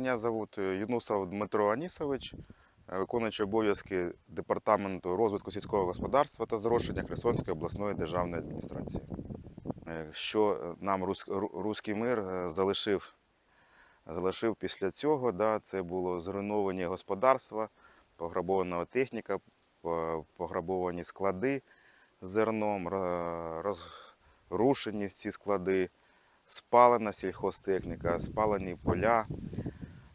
Меня зовут е, Юнусов Дмитро Анісович, е, виконуючий обов'язки Департаменту розвитку сільського господарства та зрошення Херсонської обласної державної адміністрації. Е, Що нам Рус- Руський мир залишив, залишив після цього, да, це було зруйновані господарства, пограбована техніка, пограбовані склади зерном, розрушені ці склади, спалена сільхозтехніка, спалені поля.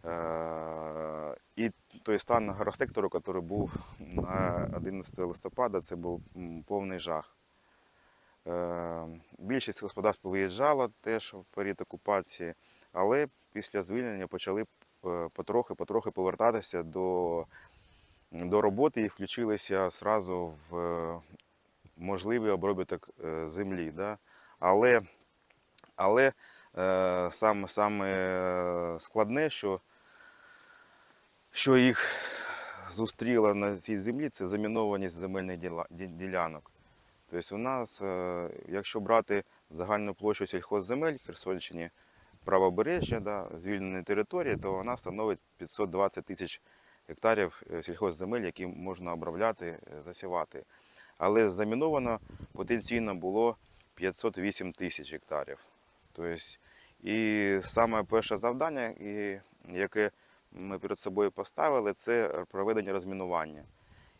Е, І той стан агросектору, який був на 11 листопада, це був повний жах. Е, Більшість господарств виїжджало теж в період окупації, але після звільнення почали е, потрохи-потрохи повертатися до, до роботи і включилися одразу в е, можливий обробіток е, землі. Да? Але, але е, саме, саме е, складне, що, що їх зустріло на цій землі, це замінованість земельних ділянок. Тобто у нас, е, якщо брати загальну площу сільхозземель Херсонщині, правобережжя, да, звільненої території, то вона становить 520 тисяч гектарів е, сільхозземель, які можна обробляти, е, засівати. Але заміновано потенційно було 508 тисяч гектарів. Тобто, і саме перше завдання, яке ми перед собою поставили, це проведення розмінування.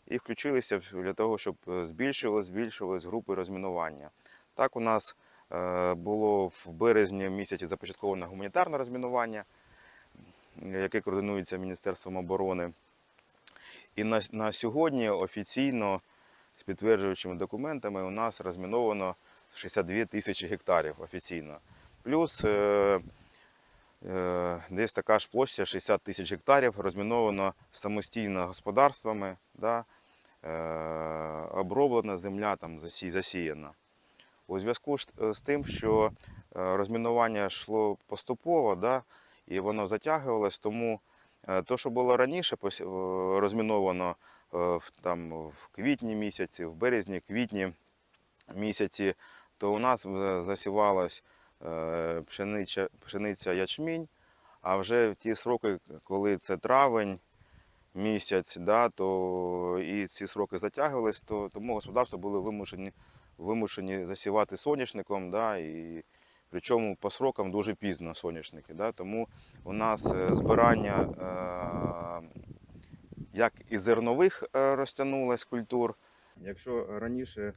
І включилися для того, щоб е, збільшувалися, групи розмінування. Так у нас е, було в березні місяці започатковане гуманітарне розмінування, яке координується Міністерством оборони. І на, на сьогодні офіційно з підтверджуючими документами у нас розміновано 62 тисячі гектарів офіційно. Плюс е, десь така ж площа 60 тисяч гектарів розміновано самостійно господарствами, да, е, оброблена земля там засіяна. У зв'язку з тим, що е, розмінування йшло поступово, да, і воно затягувалось, тому е, то, що було раніше е, розміновано е, там, в квітні місяці, в березні, квітні місяці, то у нас е, засівалась е, пшениця, пшениця ячмінь, а вже в ті сроки, коли це травень місяць, да, то і ці сроки затягувались, то тому господарства були вимушені, вимушені засівати соняшником, да, і причому по срокам дуже пізно соняшники. Да, тому у нас е, збирання е, як і зернових е, розтягнулось культур. Якщо раніше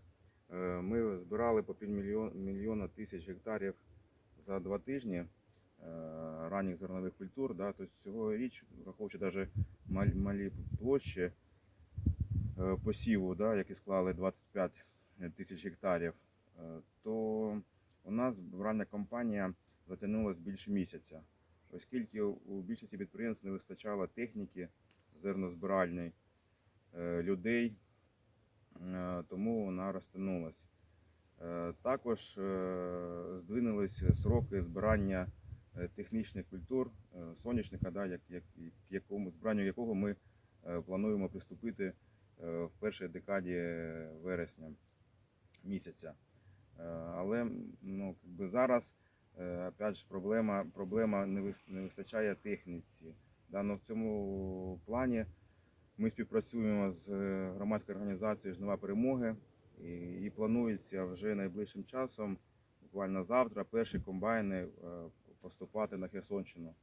е, ми збирали по півмільйона мільйона тисяч гектарів за два тижні е, ранніх зернових культур, да, то цьогоріч, враховуючи навіть мал- малі площі е, посіву, да, які склали 25 тисяч гектарів, е, то у нас збиральна кампанія затягнулася більше місяця, оскільки у більшості підприємств не вистачало техніки зернозбиральної, людей, тому вона розтягнулася. Е, Також е, здвинулись сроки збирання е, технічних культур соняшника, да, як, як, якому, збиранню якого ми плануємо приступити в першій декаді вересня місяця. Але ну, якби зараз опять ж, проблема, проблема не, вистачає техніці. Да, в цьому плані ми співпрацюємо з громадською організацією Жнива перемоги і, планується вже найближчим часом, буквально завтра, перші комбайни е, поступати на Херсонщину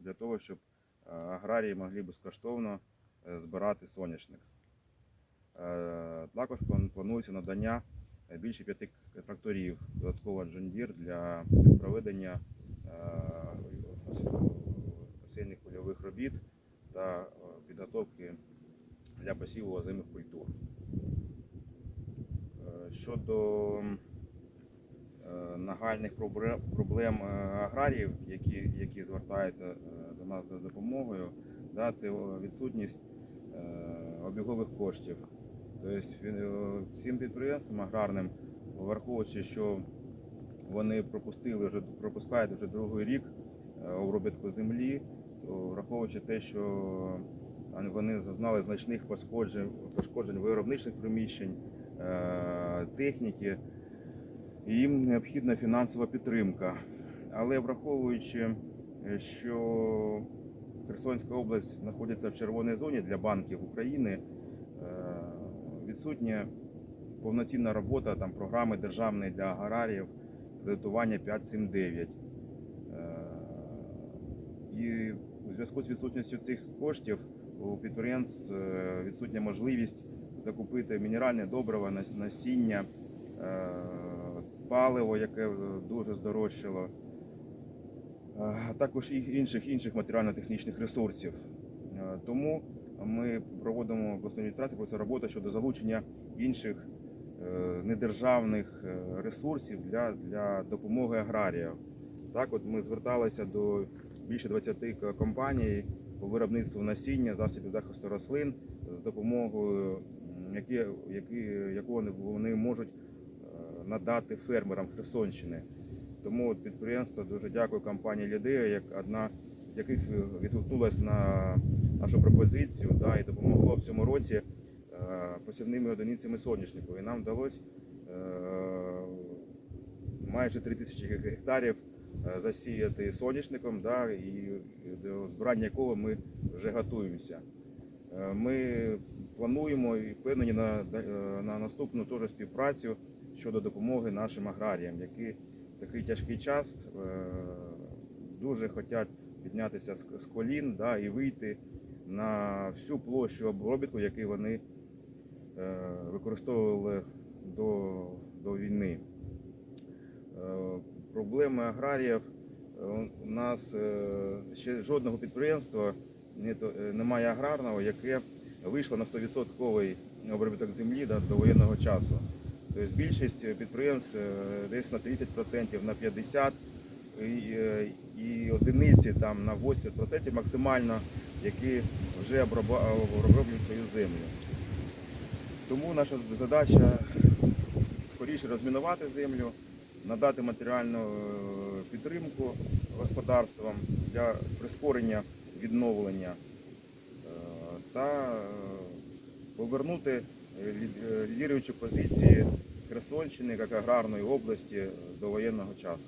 для того, щоб- е, аграрії могли безкоштовно е, збирати соняшник. Також планується надання більше п'яти тракторів додатково Джондір для проведення ос- осінніх польових робіт та підготовки для посіву озимих культур. Щодо е, нагальних проблем, е, аграріїв, які, які звертаються е, до нас за допомогою, да, це відсутність обігових коштів. Тобто е, підприємствам аграрним, враховуючи, що вони пропустили вже пропускають вже другий рік обробітку землі, то враховуючи те, що вони зазнали значних пошкоджень, пошкоджень виробничих приміщень, техніки, і їм необхідна фінансова підтримка. Але враховуючи е, що Херсонська область знаходиться в червоній зоні для банків України. Е, Відсутня повноцінна робота там, програми державної для аграріїв кредитування 579. Е, І у зв'язку з відсутністю цих коштів у підприємств е, відсутня можливість закупити мінеральне добриво, насіння, е, паливо, яке е, дуже здорожчало, е, а також інших інших матеріально-технічних ресурсів. Тому ми проводимо в адміністрації просто роботу щодо залучення інших недержавних ресурсів для, для допомоги аграріям. Так, от ми зверталися до більше 20 компаній по виробництву насіння, засобів захисту рослин з допомогою, які, які, яку вони, вони можуть е, надати фермерам Херсонщини. Тому підприємство дуже дякую компанії Лідея, як одна з яких відгукнулась на нашу пропозицію да, і допомогло в цьому році е, посівними одиницями соняшнику. І нам вдалося е, майже 3 тисячі гектарів засіяти соняшником, да, і до збирання якого ми вже готуємося. Е, Ми плануємо і впевнені на, е, на наступну теж співпрацю щодо допомоги нашим аграріям, які в такий тяжкий час е, дуже хочуть піднятися з колін да, і вийти на всю площу обробітку, яку вони використовували до, до війни. Проблеми аграріїв у нас ще жодного підприємства немає аграрного, яке вийшло на 100% обробіток землі да, до воєнного часу. Тобто більшість підприємств е, десь на 30%, на 50% і, е, і одиниці там на 80% максимально, які вже оброблюють свою землю. Тому наша задача скоріше розмінувати землю, надати матеріальну е, підтримку господарствам для прискорення відновлення е, та е, повернути е, лід- лідируючі позиції Херсонщини як аграрної області до воєнного часу.